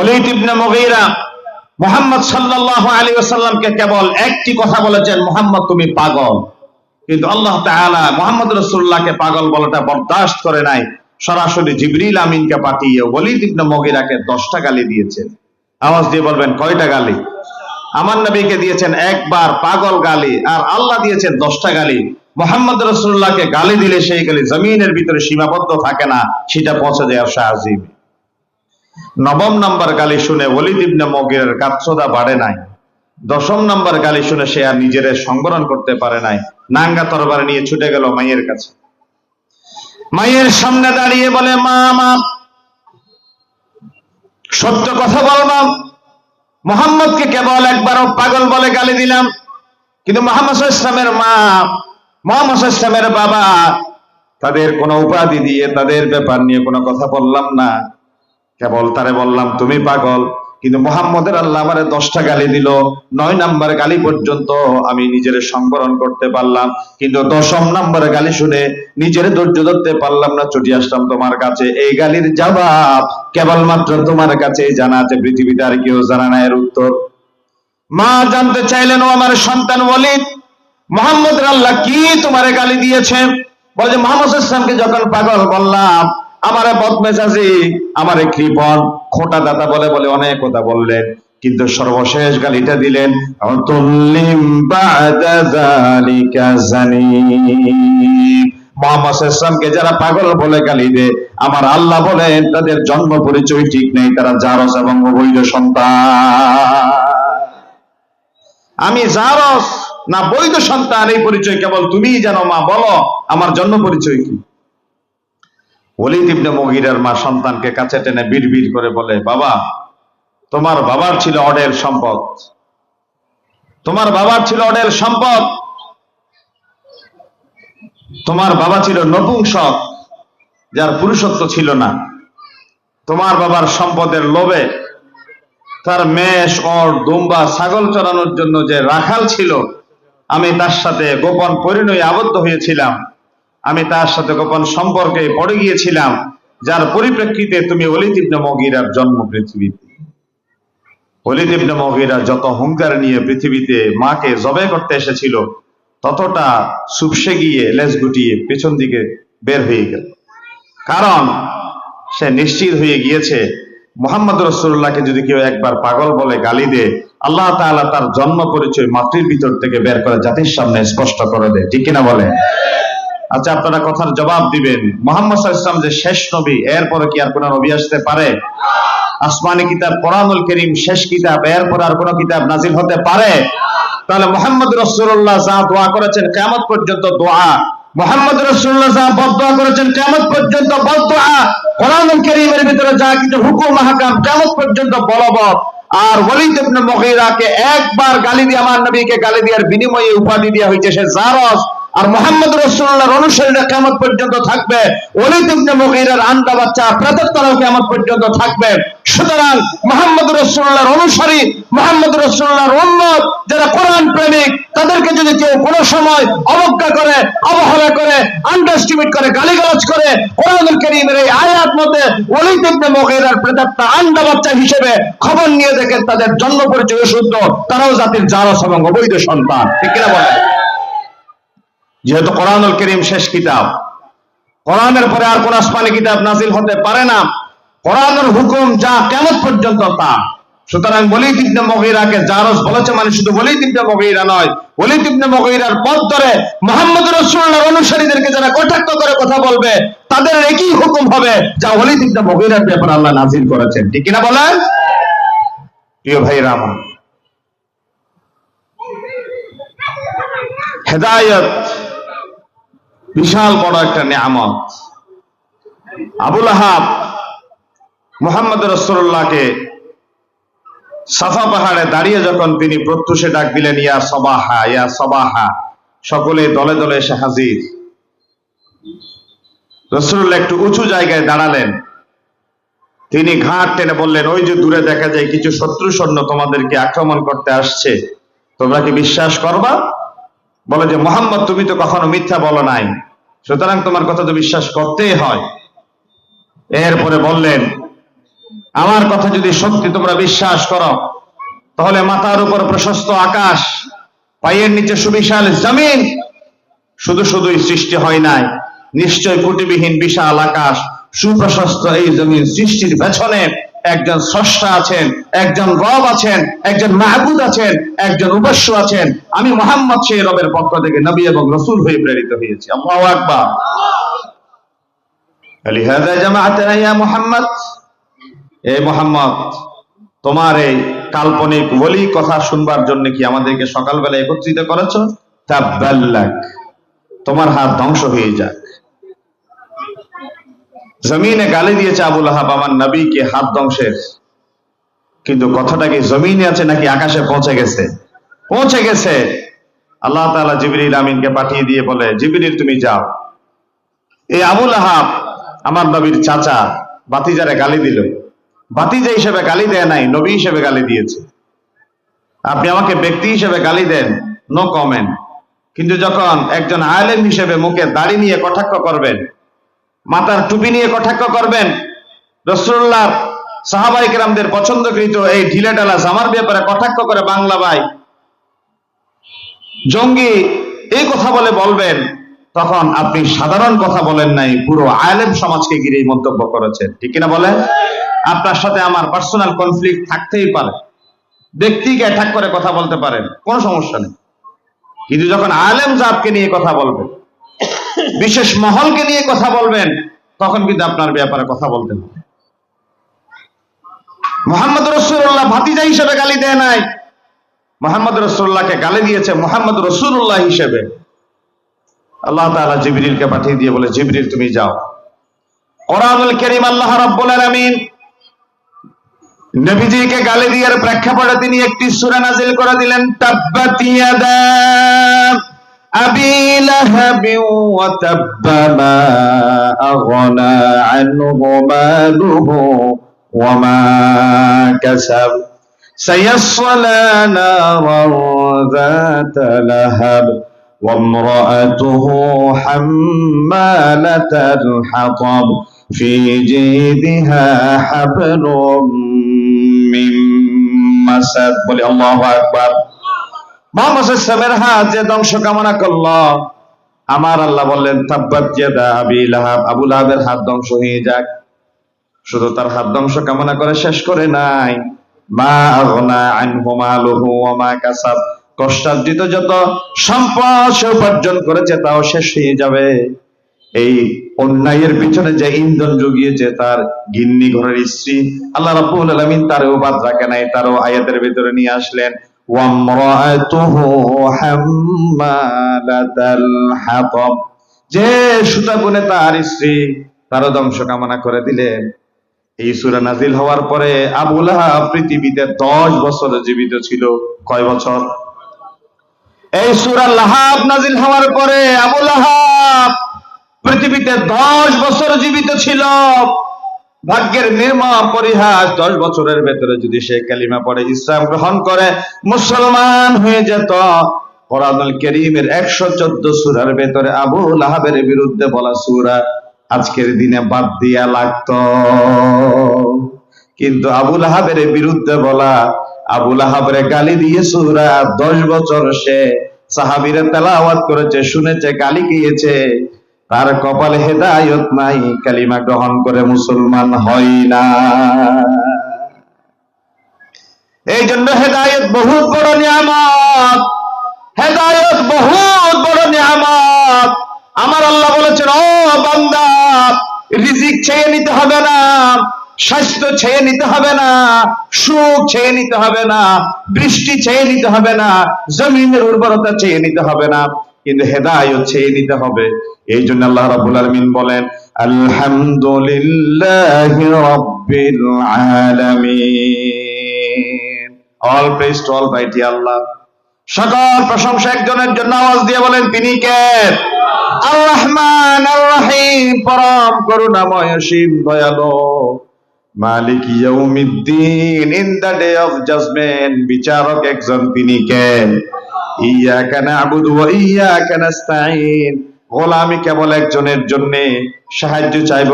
ওলিদ ইবনে মুগীরা মোহাম্মদ সাল্লাল্লাহু আলাইহি ওয়াসাল্লামকে কেবল একটি কথা বলেছেন, মোহাম্মদ, তুমি পাগল। কিন্তু আল্লাহ তাআলা মোহাম্মদ রাসূলুল্লাহকে পাগল বলাটা বরদাস্ত করে নাই। সরাসরি জিবরিল আমিনকে পাঠিয়ে ওলিদ ইবনে মুগীরাকে 10টা গালি দিয়েছেন। আওয়াজ দিয়ে বলবেন, কয়টা গালি? আমার নবীকে দিয়েছেন একবার পাগল গালি, আর আল্লাহ দিয়েছেন দশটা গালি। মোহাম্মদ রসুল্লাহকে গালি দিলে সেই গালি জমিনের ভিতরে সীমাবদ্ধ থাকে না, সেটা পৌঁছে যায় আর শাহজিব নবম নাম্বার গালি শুনে ওলিদ ইবনে মগিরের গাত্রদা বাড়ে নাই। দশম নাম্বার গালি শুনে সে আর নিজের সংবরণ করতে পারে নাই। নাঙ্গা তরবারে নিয়ে ছুটে গেল মাইয়ের কাছে। মায়ের সামনে দাঁড়িয়ে বলে, মা মা, সত্য কথা বলবাম মোহাম্মদকে কেবল একবারও পাগল বলে গালি দিলাম। কিন্তু মোহাম্মদ ইসলামের মা, মোহাম্মদ ইসলামের বাবা, তাদের কোনো উপাধি দিয়ে, তাদের ব্যাপার নিয়ে কোনো কথা বললাম না। কেবল তারে বললাম, তুমি পাগল। কিন্তু মোহাম্মদের আল্লাহ আমারে দশটা গালি দিল। নয় নাম্বার গালি পর্যন্ত আমি নিজের সংবরণ করতে পারলাম। কিন্তু দশম নাম্বার গালি শুনে নিজের ধৈর্য ধরতে পারলাম না, ছুটি আসলাম তোমার কাছে। এই গালির জবাব কেবলমাত্র তোমার কাছে জানা আছে। পৃথিবীতে আর কেউ জানা না এর উত্তর। মা জানতে চাইলেন, ও আমার সন্তান ওয়ালিদ মোহাম্মদ আল্লাহ কি তোমারে গালি দিয়েছে বলে যে, মোহাম্মদ ইসলামকে যখন পাগল বললাম আমারে বদমেজাজি, আমারে কৃপন খোটা দাদা বলে বলে অনেক কথা বললেন, কিন্তু সর্বশেষ গালিটা দিলেন তুল্লিম বাদা যালিকা জানিম মোহাম্মদ যারা পাগল বলে গালি দে, আমার আল্লাহ বলেন, তাদের জন্ম পরিচয় ঠিক নেই, তারা জারস এবং অবৈধ সন্তান। আমি জারস না বৈধ সন্তান, এই পরিচয় কেবল তুমিই জানো, মা, বলো, আমার জন্ম পরিচয় কি? ওলিদ ইবনে মুগিরার মা সন্তানকে কাছে টেনে বিড়বিড় করে বলে, বাবা, তোমার বাবার ছিল অডেল সম্পদ। তোমার বাবার ছিল অডেল সম্পদ। তোমার বাবা ছিল নপুংসক, যার পুরুষত্ব ছিল না। তোমার বাবার সম্পদের লোভে তার মেষ ওর দুম্বা, ছাগল চড়ানোর জন্য যে রাখাল ছিল, আমি তার সাথে গোপন পরিণয়ে আবদ্ধ হয়েছিলাম। আমি তার সাথে গোপন সম্পর্কে পড়ে গিয়েছিলাম, যার পরিপ্রেক্ষিতে তুমি অলিদ ইবনে মগিরার জন্ম পৃথিবীতে। অলিদ ইবনে মগিরা যত হুঙ্কার নিয়ে পৃথিবীতে মাকে জবে করতে এসেছিল, ততটা সুপসে গিয়ে লেজ গুটিয়ে পেছন দিকে বের হয়ে গেল। কারণ সে নিশ্চিত হয়ে গিয়েছে, মোহাম্মদ রসুল্লাহকে যদি কেউ একবার পাগল বলে গালি দে, আল্লাহ তাআলা তার জন্ম পরিচয় মাতৃর ভিতর থেকে বের করে জাতির সামনে স্পষ্ট করে দেয়। ঠিক কিনা বলে আচ্ছা আপনারা কথার জবাব দিবেন। মোহাম্মদ ইসলাম যে শেষ নবী, এরপরে কি আর কোন নবী আসতে পারে? আসমানি কিতাব, কোরআনুল করিম, শেষ কিতাব, এরপর আর কোন কিতাব নাজিল হতে পারে? তাহলে মোহাম্মদ রসুল্লাহ যা দোয়া করেছেন কেমত পর্যন্ত দোয়া। মোহাম্মদ রসুল্লাহ যা বদোয়া করেছেন কেমত পর্যন্ত বদোয়া কোরআনুল করিমের ভিতরে যা কিছু হুকুম হাকাম কেমত পর্যন্ত বলবৎ। আর ওয়ালিদ ইবনে মুগীরাকে একবার গালি দিয়ে, আমার নবীকে গালি দেওয়ার বিনিময়ে উপাধি দেওয়া হয়েছে সে জারস আর মোহাম্মদ রসুল্লাহর অনুসারীরা কেমন পর্যন্ত থাকবে। ওলিদ ইবনে মুগীরার আন্ডা বাচ্চা প্রেতাত্মারাও কেমন পর্যন্ত থাকবে। সুতরাং মোহাম্মদ রসুল্লাহর অনুসারী, মোহাম্মদ রসুল্লাহর উন্মত যারা কোরআন প্রেমিক, তাদেরকে যদি কেউ কোনো সময় অবজ্ঞা করে, অবহেলা করে আন্ডারস্টিমেট করে, গালিগালাজ করে, কোরআনুল কারীমের এই আয়াত মতে ওলিদ ইবনে মুগীরার প্রেতাত্মা আন্ডা বাচ্চা হিসেবে খবর নিয়ে দেখেন তাদের জন্ম পরিচয় শুদ্ধ, তারাও জাতির জারস এবং অবৈধ সন্তান। ঠিক কিনা বলেন? যেহেতু কোরআনুল করিম শেষ কিতাব। কোরআনের পরে আর কোন আসমানি কিতাব নাজিল হতে পারে না। কোরআনের হুকুম যা কেমন পর্যন্ত তা। সুতরাং বলি তিবনে মগিরাকে জারস বলেছে মানে শুধু বলি তিবনে মগিরা নয় বলি তিবনে মগিরার পথ ধরে মোহাম্মদ রসুল্লাহর অনুসারীদেরকে যারা কটাক্ষ করে কথা বলবে, তাদের একই হুকুম হবে যা ওলি তিবনে মগিরার ব্যাপারে আল্লাহ নাজিল করেছেন। ঠিক কিনা বলেন? প্রিয় ভাই রামা হেদায়ত বিশাল বড় একটা নিয়ামত। আবুল আহাব মোহাম্মদ রসুল্লাহকে সাফা পাহাড়ে দাঁড়িয়ে যখন তিনি প্রত্যুষে ডাক দিলেন, ইয়া সবাহা ইয়া সবাহা সকলে দলে দলে এসে হাজির। রসুল্লাহ একটু উঁচু জায়গায় দাঁড়ালেন। তিনি ঘাট টেনে বললেন, ওই যে দূরে দেখা যায় কিছু শত্রু সৈন্য তোমাদেরকে আক্রমণ করতে আসছে। তোমরা কি বিশ্বাস করবা? বলে যে, মোহাম্মদ, তুমি তো কখনো মিথ্যা বলো নাই। সুতরাং তোমার কথা তো বিশ্বাস করতেই হয়। এরপরে বললেন, আমার কথা যদি সত্যি তোমরা বিশ্বাস করো, তাহলে মাথার উপর প্রশস্ত আকাশ, পায়ের নিচে সুবিশাল জমিন, শুধু শুধুই সৃষ্টি হয় নাই। নিশ্চয় কুটিবিহীন বিশাল আকাশ, সুপ্রশস্ত এই জমিন সৃষ্টির পেছনে একজন স্রষ্টা আছেন, একজন রব আছেন, একজন মাহবুদ আছেন, একজন উপাস্য আছেন। আমি মোহাম্মদ সেই রবের পক্ষ থেকে নবী এবং রসুল হয়ে প্রেরিত হয়েছি। আকবার। জামাআতানা ইয়া মুহাম্মদ। এ তোমার এই কাল্পনিক বলি কথা শুনবার জন্য কি আমাদেরকে সকালবেলা একত্রিত করেছ? তাব্বাল্লাক তোমার হাত ধ্বংস হয়ে যাক। জমিনে গালি দিয়েছে আবুল আহাব, আমার নবীকে হাত ধ্বংসের। কিন্তু কথাটা কি জমিনে আছে নাকি আকাশে পৌঁছে গেছে? পৌঁছে গেছে। আল্লাহ তাআলা জিবরিল আমিনকে পাঠিয়ে দিয়ে বলে, জিবরিল, তুমি যাও। এই আবুল আহাব আমার নবীর চাচা বাতিজারে গালি দিল। বাতিজা হিসেবে গালি দেয় নাই, নবী হিসেবে গালি দিয়েছে। আপনি আমাকে ব্যক্তি হিসেবে গালি দেন নো কমেন্ট কিন্তু যখন একজন আলেম হিসেবে মুখে দাড়ি নিয়ে কটাক্ষ করবেন মাথার টুপি নিয়ে কটাক্ষ করবেন? রসুল্লাহ সাহাবাই কেরামদের পছন্দকৃত এই ঢিলেডালা জামার ব্যাপারে কটাক্ষ করে বাংলা ভাই। জঙ্গি এই কথা বলে বলবেন, তখন আপনি সাধারণ কথা বলেন নাই, পুরো আলেম সমাজকে ঘিরে মন্তব্য করেছেন। ঠিক কিনা বলেন? আপনার সাথে আমার পার্সোনাল কনফ্লিক্ট থাকতেই পারে। ব্যক্তিকে অ্যাটাক করে কথা বলতে পারেন, কোনো সমস্যা নেই। কিন্তু যখন আলেম জাতকে নিয়ে কথা বলবেন বিশেষ মহলকে নিয়ে কথা বলবেন, তখন কিন্তু আপনার ব্যাপারে কথা বলতে হবে। মোহাম্মদ রসুল্লাহ ভাতিজা হিসেবে গালি দেয় নাই। মোহাম্মদ রসুল্লাহকে গালি দিয়েছে মোহাম্মদ রসুল্লাহ হিসেবে। আল্লাহ তাআলা জিবরিলকে পাঠিয়ে দিয়ে বলে, জিবরিল, তুমি যাও। কোরআনুল করিম, আল্লাহ রাব্বুল আলামিন নবীজিকে গালি দিয়ার প্রেক্ষাপটে তিনি একটি সূরা নাজিল করে দিলেন, তাব্বাত أبي لهب وتب ما أغنى عنه ماله وما كسب. سيصلى نارا ذات لهب وامرأته حمالة الحطب في جيدها حبل من مسد. قل الله أكبر. মোহাম্মদ হাত যে ধ্বংস কামনা আমার আল্লাহ বললেন হাত ধ্বংস হয়ে যাক। শুধু তার হাত ধ্বংস কামনা করে শেষ করে নাই। কষ্টার্জিত যত সম্পদ সে উপার্জন করেছে, তাও শেষ হয়ে যাবে। এই অন্যায়ের পিছনে যে ইন্ধন জুগিয়েছে, তার গিন্নি ঘরের স্ত্রী, আল্লাহ রাব্বুল আলামিন তারও বাদ রাখে নাই, তারও আয়াতের ভিতরে নিয়ে আসলেন যে সুতা বুনে তার স্ত্রী তারও ধ্বংস কামনা করে দিলেন। এই সূরা নাজিল হওয়ার পরে আবু পৃথিবীতে 10 বছর জীবিত ছিল। কয় বছর? এই সুরা লাহাব নাজিল হওয়ার পরে আবু লাহাব পৃথিবীতে 10 বছর জীবিত ছিল। ভাগ্যের নির্মম পরিহাস দশ বছরের ভেতরে যদি সে কালিমা পড়ে, ইসলাম গ্রহণ করে, মুসলমান হয়ে যেত। কোরআনুল করিমের একশো চোদ্দ সুরার ভেতরে আবু লাহাবের বিরুদ্ধে বলা সুরা, আজকের দিনে বাদ দিয়া লাগতো। কিন্তু আবুল আহাবের বিরুদ্ধে বলা, আবু আহাবের গালি দিয়ে সুরা, দশ বছর সে সাহাবিরে তেলাওয়াত করেছে, শুনেছে, গালি গিয়েছে। তার কপালে হেদায়ত নাই, কালিমা গ্রহণ করে মুসলমান হয় না। এই জন্য হেদায়ত বহুত বড় নিয়ামত। হেদায়ত বহুত বড় নিয়ামত। আমার আল্লাহ বলেছেন, ও বান্দা, রিজিক ছেয়ে নিতে হবে না, স্বাস্থ্য ছেয়ে নিতে হবে না, সুখ ছেয়ে নিতে হবে না, বৃষ্টি ছেয়ে নিতে হবে না, জমিনের উর্বরতা চেয়ে নিতে হবে না। কিন্তু হেদায়ত চেয়ে নিতে হবে। এই জন্য আল্লাহ রাব্বুল আলামিন বলেন, আলহামদুলিল্লাহি রাব্বিল আলামিন। All praise to almighty আল্লাহ সকল প্রশংসা একজনের জন্য আওয়াজ দিয়ে বলেন, তিনি কে? আর রহমান আর রহিম পরম করুণাময়, অসীম দয়ালু। মালিক ইয়াউমিদ্দিন, in the day of judgement, বিচারক একজন তিনি কে? ইয়াকা না'বুদু ওয়া ইয়াকা নাস্তাঈন গোলামি কেবল একজনের জন্যে সাহায্য চাইব